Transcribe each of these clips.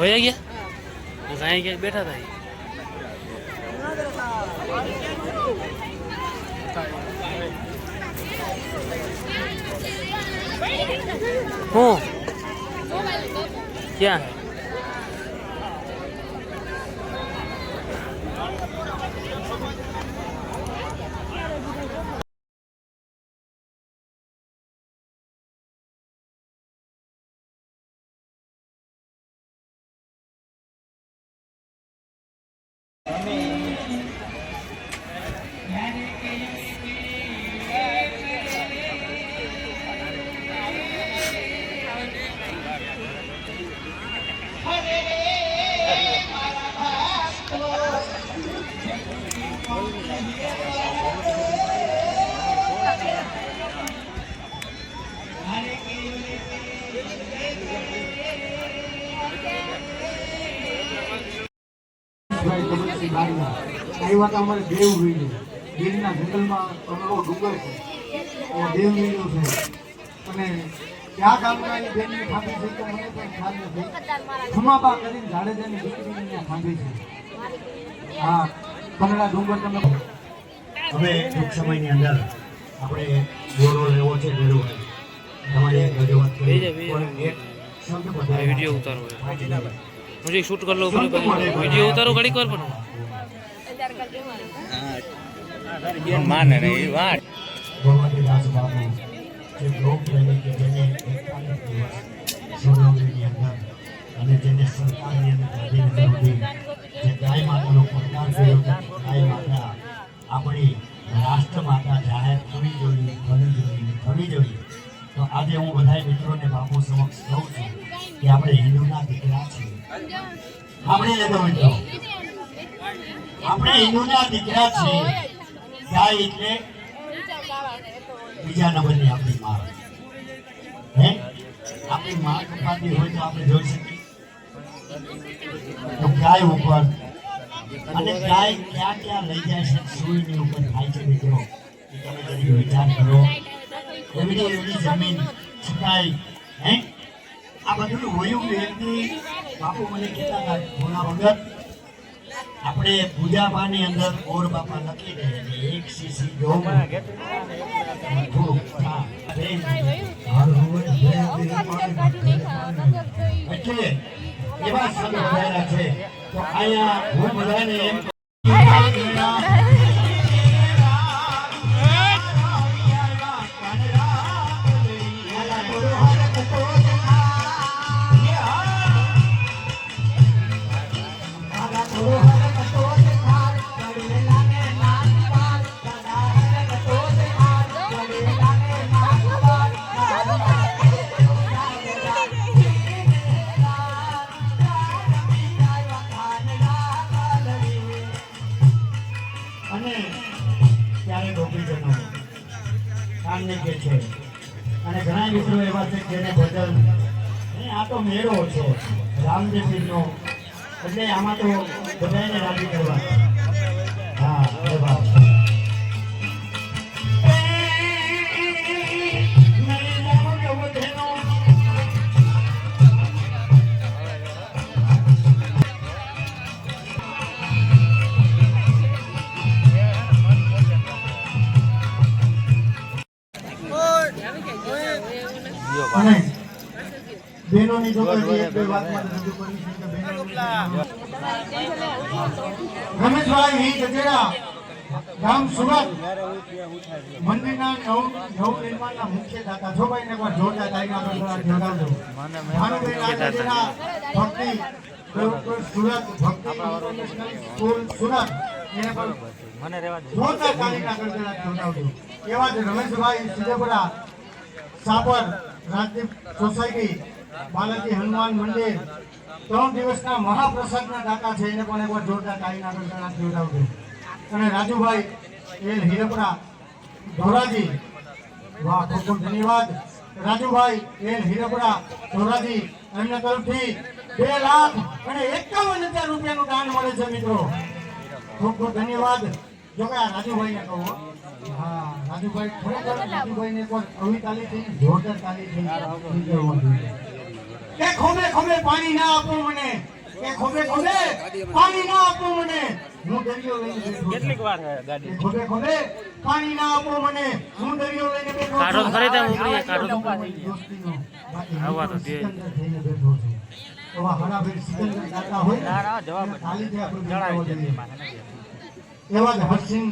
વયા ગયા? ગાય ગયા બેઠા હતા હું? ક્યાં? હે ભાઈ કબડ્ડી બારમાં. આવ્યા હતા અમારે દેવ વીણું ગીરના જંગલમાં અમરો ડુંગર છે. ત્યાં છે. અને બેનની ખાધી છે તો મને પણ ખ્યાલ નથી. ખમાબા કરીને જાડેજાની દીકરીને ત્યાં છે. હા કમળા ડુંગર તમે હવે ટૂંક સમયની અંદર આપણે ગોળો લેવો છે છે એક રજૂઆત કરી. એક શબ્દ વીડિયો હું જે શૂટ કરી લઉં. વીડિયો ઉતારો ઘડીક વાર પણ. માને રે એ વાત. અને જેને સંતાનની અંદર જે ગાય માતાનો ગાય માતા આપણી રાષ્ટ્ર માતા જાહેર થવી જોઈએ થવી જોઈએ તો આજે હું બધા મિત્રોને બાપુ સમક્ષ છું કે આપણે દીકરા છીએ આપણે લેતો આપણે હિન્દુના દીકરા છીએ. ગાય એટલે બીજા નંબરની આપણી માં. હે? આપણી માં હોય તો આપણે જોઈ શકીએ. તો ગાય ઉપર. અને ગાય ક્યાં ક્યાં લઈ જાય છે? સૂર્યની ઉપર થાય છે વિચાર કરો. એવડી એવડી જમીન છતાંય હે? આ બધું હોયું વ્યક્તિ બાપુ મને કહેતા હતા ભોલા આપણે પૂજાપાની અંદર ઓર બાપા લખી દે એટલે એક સીસી જોવું એટલે એવા સંત થયેલા છે. તો અહીંયા હું બધાને એમ કામને કે છે. અને ઘણા મિત્રો એવા છે જેને ભજન આ તો મેળો છે. રામદેવજીનો. એટલે આમાં તો બધાને રાજી કરવા. બહેનોની જો એક બે વાત રજૂ કરવી છે કે બહેનોની રમેશભાઈ વી ગજેરા ગામ સુરત. મંદિરના નવ નવ નિર્માણના મુખ્ય દાતા. જો ભાઈ એકવાર જોરદાર ભાનુભાઈ ભક્તિ સુરત ભક્તિ ઇન્ટરનેશનલ સ્કૂલ સુરત. એને પણ જોરદાર તાળીના ગણગણાટ જોડાવજો એવા જ રમેશભાઈ સિદ્ધપુરા સાબર રાજદીપ સોસાયટી બાલાજી હનુમાન મંદિર. ત્રણ દિવસના મહાપ્રસાદના દાતા છે, એને પણ એકવાર જોરદાર તાળીના ગણગણાટ જોડાવજો અને રાજુભાઈ એલ હિરપરા ધોરાજી. વાહ, ખૂબ ખૂબ ધન્યવાદ. રાજુભાઈ એલ હિરપરા ધોરાજી, એમના તરફથી બે લાખ અને એકાવન હજાર રૂપિયાનું દાન મળે છે મિત્રો. ખૂબ ખૂબ ધન્યવાદ. જો કે આ રાજુભાઈને કહું, હો. રાજુભાઈ ખરેખર રાજુભાઈને એકવાર તાલી થઈ જોરદાર તાલીથી કે ખોબે ખોબે પાણી ના આપો મને કે ખોબે ખોબે પાણી ના આપો મને હું દરિયો લઈને કેટલીક વાર ગાડી ખોબે ખોબે પાણી ના આપો મને હું દરિયો લઈને બેઠો. કાઢો તો ખરી કાઢો તો દોસ્તીનો. બાકી આવા તો દે. એવા બેઠો છું. એવા હરાભેર ના ગાતા હોય ને, તાલીથી આપણે જણાવી હોઈએ. એવા જ હરસિંહ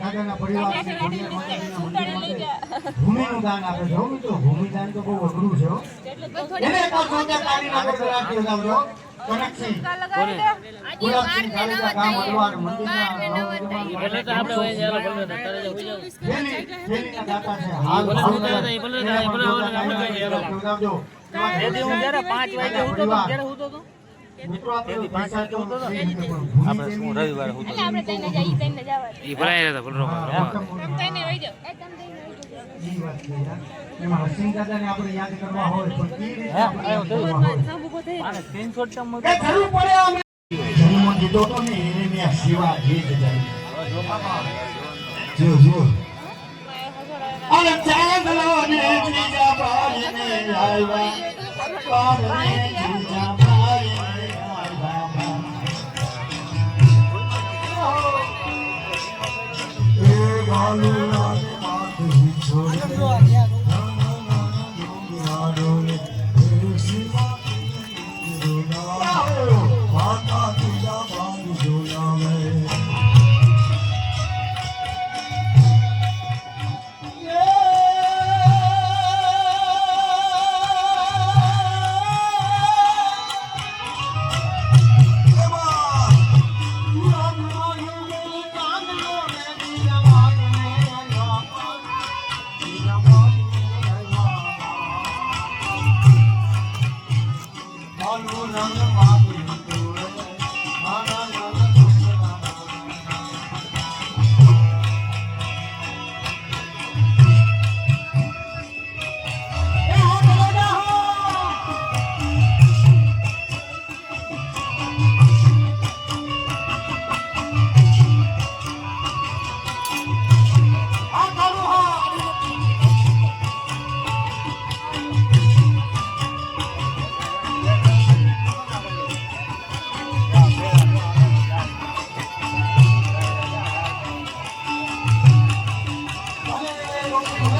દાદાના પરિવાર ભૂમિનું દાન આપે છે તો ભૂમિ દાન તો બહુ અઘરું છે. એને પાછો ત્યાં કાળીના ગોળ રાખી વધાવજો. કનકસિંહ, ગુલાબસિંહ કાળીકા ગામ અડવાડ મંદિરના નવનિર્માણ એટલે તો આપણે હોય ચાલો ભલે તો તારે જવું છે. થેલી- થેલીના દાતા છે. હાલ ભાવનગર. સુતા હતા, એ ભલે હતા, એ ભલે હોય ને આપણે કહીએ, ચાલો. વધાવજો. એવા જ તેથી હું જ્યારે પાંચ વાગે ત્યારે તો આપણે આપણે શું રવિવારે એટલે આપણે તઈને જઈએ તઈને જવા ઈ ભલાઈ રહેતા ભલે તઈને વહી જાવ એ તમે ઈ વાત છે એમાં હસીન દાદાને આપણે યાદ કરવા હોય પણ ઈ રીતે આપણે યાદ કરવા હોય. એ જરૂર પડે અમે જન્મ દીધો તો ને એને મેં સેવા જે જાય. જો જો. અરે ચાંદલો ને ત્રીજા બારીને આવ્યા. બારને એ ગાલુડા ને Thank you.